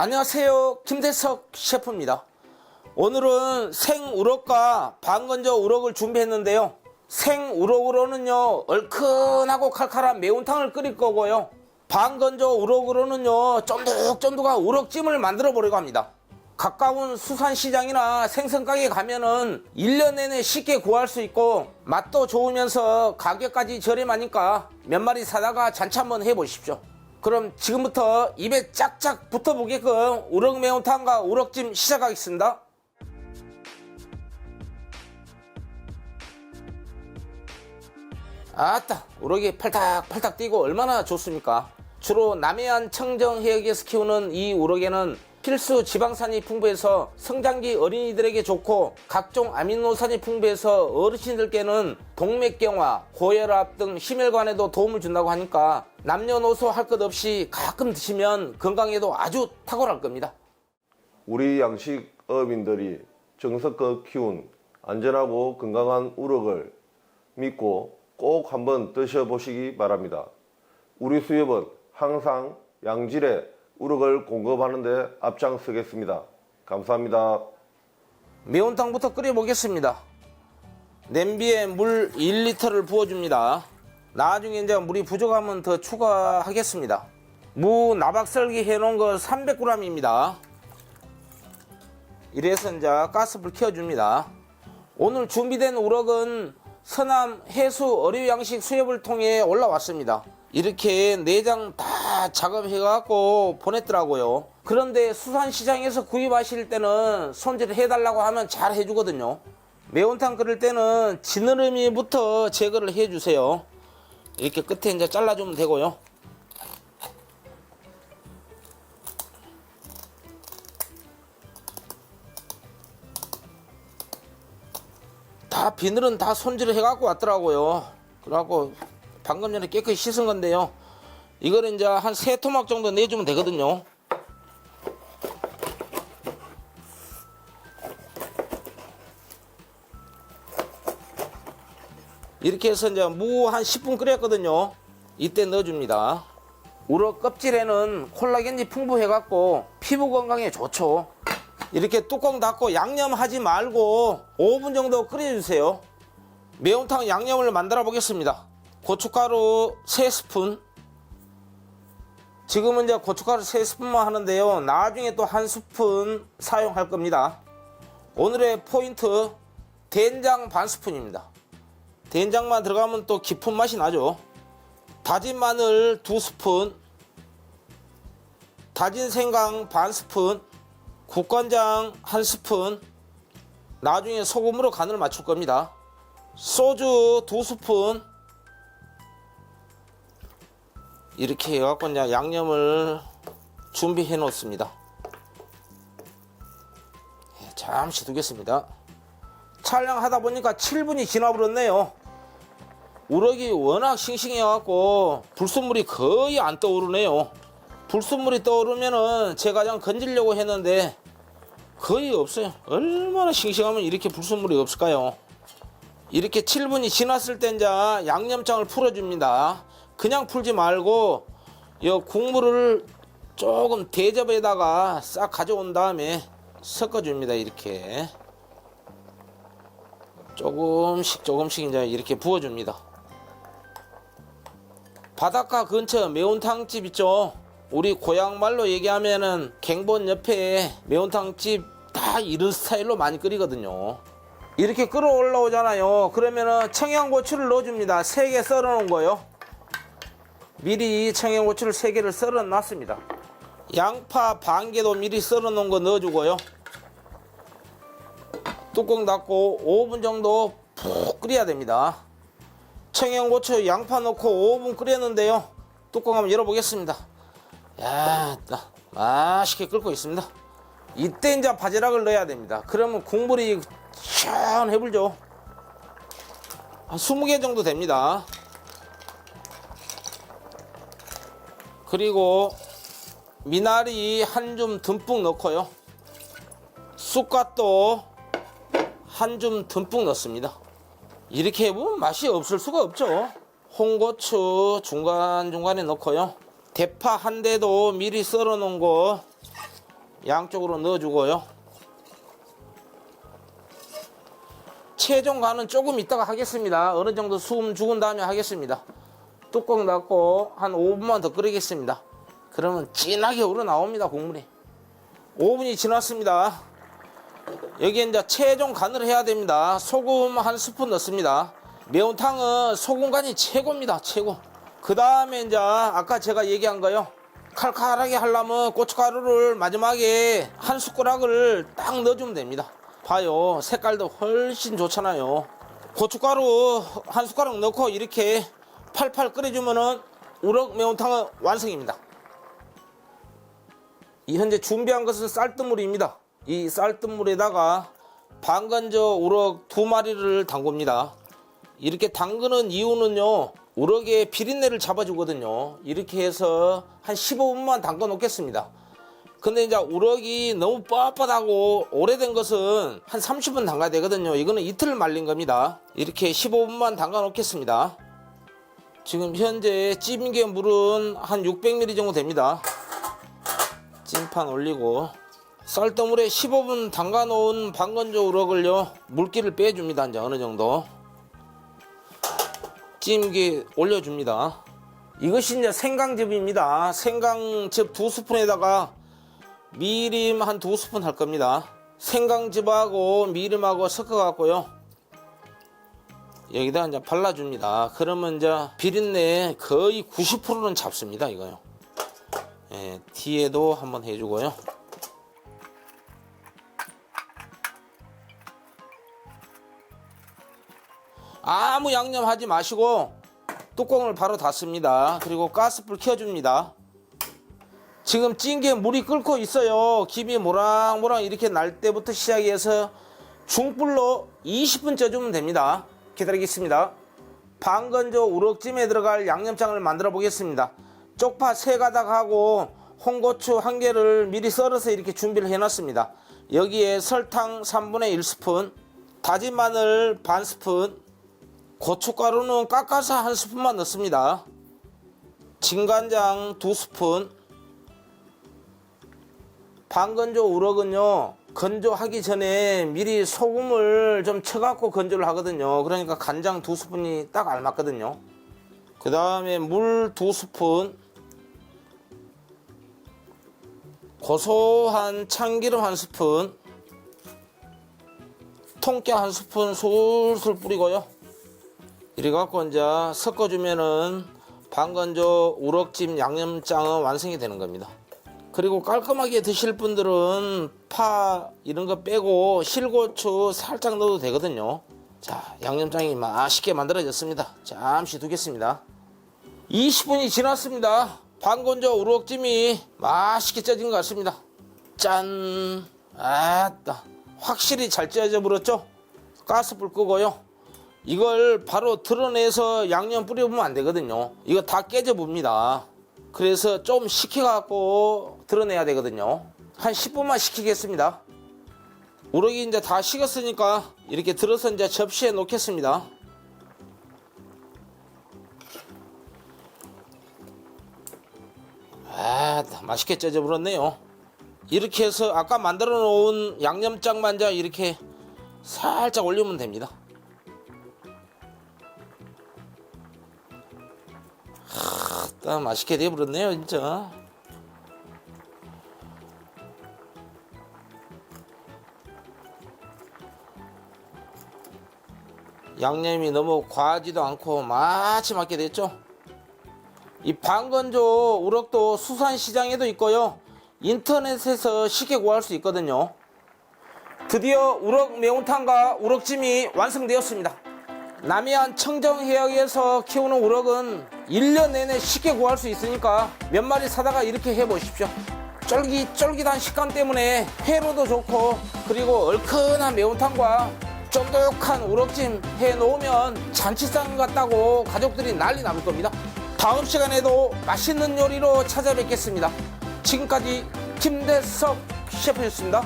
안녕하세요. 김대석 셰프입니다. 오늘은 생우럭과 반건조 우럭을 준비했는데요. 생우럭으로는요, 얼큰하고 칼칼한 매운탕을 끓일 거고요. 반건조 우럭으로는요, 쫀득쫀득한 우럭찜을 만들어 보려고 합니다. 가까운 수산시장이나 생선가게 가면은 1년 내내 쉽게 구할 수 있고 맛도 좋으면서 가격까지 저렴하니까 몇 마리 사다가 잔치 한번 해보십시오. 그럼 지금부터 입에 짝짝 붙어보게끔 우럭 매운탕과 우럭찜 시작하겠습니다. 아따 우럭이 팔딱팔딱 뛰고 얼마나 좋습니까 주로 남해안 청정 해역에서 키우는 이 우럭에는 필수 지방산이 풍부해서 성장기 어린이들에게 좋고 각종 아미노산이 풍부해서 어르신들께는 동맥경화, 고혈압 등 심혈관에도 도움을 준다고 하니까 남녀노소 할 것 없이 가끔 드시면 건강에도 아주 탁월할 겁니다. 우리 양식어민들이 정성껏 키운 안전하고 건강한 우럭을 믿고 꼭 한번 드셔보시기 바랍니다. 우리 수협은 항상 양질의 우럭을 공급하는데 앞장서겠습니다. 감사합니다. 매운탕부터 끓여보겠습니다. 냄비에 물 1리터를 부어줍니다. 나중에 이제 물이 부족하면 더 추가하겠습니다. 무 나박썰기 해놓은 거 300g입니다. 이래서 이제 가스불 켜줍니다. 오늘 준비된 우럭은 서남 해수 어류 양식 수협을 통해 올라왔습니다. 이렇게 내장 다 작업해갖고 보냈더라고요. 그런데 수산시장에서 구입하실 때는 손질을 해달라고 하면 잘 해주거든요. 매운탕 끓일 때는 지느러미부터 제거를 해주세요. 이렇게 끝에 이제 잘라주면 되고요. 다 비늘은 다 손질을 해갖고 왔더라고요. 그래갖고 방금 전에 깨끗이 씻은 건데요. 이거를 이제 한 세 토막 정도 내주면 되거든요. 이렇게 해서 이제 무 한 10분 끓였거든요. 이때 넣어줍니다. 우럭 껍질에는 콜라겐이 풍부해갖고 피부 건강에 좋죠. 이렇게 뚜껑 닫고 양념하지 말고 5분 정도 끓여주세요. 매운탕 양념을 만들어 보겠습니다. 고춧가루 3스푼. 지금은 이제 고춧가루 3스푼만 하는데요. 나중에 또 한 스푼 사용할 겁니다. 오늘의 포인트 된장 반 스푼입니다. 된장만 들어가면 또 깊은 맛이 나죠. 다진 마늘 두 스푼, 다진 생강 반 스푼, 국간장 한 스푼, 나중에 소금으로 간을 맞출 겁니다. 소주 두 스푼, 이렇게 해갖고 이제 양념을 준비해 놓습니다. 예, 잠시 두겠습니다. 촬영하다 보니까 7분이 지나버렸네요. 우럭이 워낙 싱싱해갖고 불순물이 거의 안 떠오르네요. 불순물이 떠오르면은 제가 그냥 건지려고 했는데 거의 없어요. 얼마나 싱싱하면 이렇게 불순물이 없을까요? 이렇게 7분이 지났을 때 이제 양념장을 풀어줍니다. 그냥 풀지 말고 이 국물을 조금 대접에다가 싹 가져온 다음에 섞어줍니다. 이렇게 조금씩 조금씩 이제 이렇게 부어줍니다. 바닷가 근처 매운탕집 있죠? 우리 고향 말로 얘기하면은 갱본 옆에 매운탕집 다 이런 스타일로 많이 끓이거든요. 이렇게 끓어 올라오잖아요. 그러면은 청양고추를 넣어줍니다. 3개 썰어 놓은 거요. 미리 청양고추를 3개를 썰어 놨습니다. 양파 반 개도 미리 썰어 놓은 거 넣어주고요. 뚜껑 닫고 5분 정도 푹 끓여야 됩니다. 청양고추 양파 넣고 5분 끓였는데요. 뚜껑 한번 열어보겠습니다. 야, 따, 맛있게 끓고 있습니다. 이때 이제 바지락을 넣어야 됩니다. 그러면 국물이 시원해 불죠. 한 20개 정도 됩니다. 그리고 미나리 한 줌 듬뿍 넣고요. 쑥갓도 한 줌 듬뿍 넣습니다. 이렇게 해보면 맛이 없을 수가 없죠. 홍고추 중간중간에 넣고요. 대파 한 대도 미리 썰어 놓은 거 양쪽으로 넣어주고요. 최종 간은 조금 이따가 하겠습니다. 어느 정도 숨 죽은 다음에 하겠습니다. 뚜껑 닫고 한 5분만 더 끓이겠습니다. 그러면 진하게 우러나옵니다, 국물이. 5분이 지났습니다. 여기에 이제 최종 간을 해야 됩니다. 소금 한 스푼 넣습니다. 매운탕은 소금 간이 최고입니다, 최고. 그 다음에 이제 아까 제가 얘기한 거요. 칼칼하게 하려면 고춧가루를 마지막에 한 숟가락을 딱 넣어주면 됩니다. 봐요. 색깔도 훨씬 좋잖아요. 고춧가루 한 숟가락 넣고 이렇게 팔팔 끓여주면은 우럭 매운탕은 완성입니다. 이 현재 준비한 것은 쌀뜨물입니다. 이 쌀뜨물에다가 반건조 우럭 두 마리를 담굽니다. 이렇게 담그는 이유는요. 우럭의 비린내를 잡아주거든요. 이렇게 해서 한 15분만 담궈 놓겠습니다. 근데 이제 우럭이 너무 뻣뻣하고 오래된 것은 한 30분 담가야 되거든요. 이거는 이틀 말린 겁니다. 이렇게 15분만 담가 놓겠습니다. 지금 현재 찜게 물은 한 600ml 정도 됩니다. 찜판 올리고 쌀뜨물에 15분 담가 놓은 방건조 우럭을요 물기를 빼줍니다. 이제 어느 정도. 찜기 올려줍니다. 이것이 이제 생강즙입니다. 생강즙 두 스푼에다가 미림 한 두 스푼 할 겁니다. 생강즙하고 미림하고 섞어 갖고요 여기다 이제 발라줍니다 그러면 이제 비린내 거의 90%는 잡습니다 이거요 예, 뒤에도 한번 해주고요. 아무 양념 하지 마시고 뚜껑을 바로 닫습니다. 그리고 가스불 켜줍니다. 지금 찐게 물이 끓고 있어요. 김이 모락모락 이렇게 날 때부터 시작해서 중불로 20분 쪄주면 됩니다. 기다리겠습니다. 반건조 우럭찜에 들어갈 양념장을 만들어 보겠습니다. 쪽파 세 가닥하고 홍고추 한 개를 미리 썰어서 이렇게 준비를 해놨습니다. 여기에 설탕 3분의 1스푼, 다진 마늘 반 스푼, 고춧가루는 깎아서 한 스푼만 넣습니다. 진간장 두 스푼, 반건조 우럭은요 건조하기 전에 미리 소금을 좀 쳐갖고 건조를 하거든요. 그러니까 간장 두 스푼이 딱 알맞거든요. 그 다음에 물 두 스푼, 고소한 참기름 한 스푼, 통깨 한 스푼 술술 뿌리고요. 이래 갖고 이제 섞어주면은 반건조 우럭찜 양념장은 완성이 되는 겁니다. 그리고 깔끔하게 드실 분들은 파 이런 거 빼고 실고추 살짝 넣어도 되거든요. 자, 양념장이 맛있게 만들어졌습니다. 잠시 두겠습니다. 20분이 지났습니다. 반건조 우럭찜이 맛있게 쪄진 것 같습니다. 짠! 아따, 확실히 잘 쪄져 버렸죠? 가스불 끄고요. 이걸 바로 드러내서 양념 뿌려보면 안 되거든요. 이거 다 깨져 봅니다. 그래서 좀 식혀갖고 드러내야 되거든요. 한 10분만 식히겠습니다. 우럭이 이제 다 식었으니까 이렇게 들어서 이제 접시에 놓겠습니다. 아, 맛있게 쪄져 버렸네요. 이렇게 해서 아까 만들어 놓은 양념장만 이제 이렇게 살짝 올리면 됩니다. 딱 맛있게 돼버렸네요 진짜. 양념이 너무 과하지도 않고 마치 맞게 됐죠? 이 방건조 우럭도 수산시장에도 있고요. 인터넷에서 쉽게 구할 수 있거든요. 드디어 우럭 매운탕과 우럭찜이 완성되었습니다 남해안 청정해역에서 키우는 우럭은 1년 내내 쉽게 구할 수 있으니까 몇 마리 사다가 이렇게 해보십시오. 쫄깃쫄깃한 식감 때문에 회로도 좋고 그리고 얼큰한 매운탕과 쫀득한 우럭찜 해놓으면 잔치상 같다고 가족들이 난리 나볼 겁니다. 다음 시간에도 맛있는 요리로 찾아뵙겠습니다. 지금까지 김대석 셰프였습니다.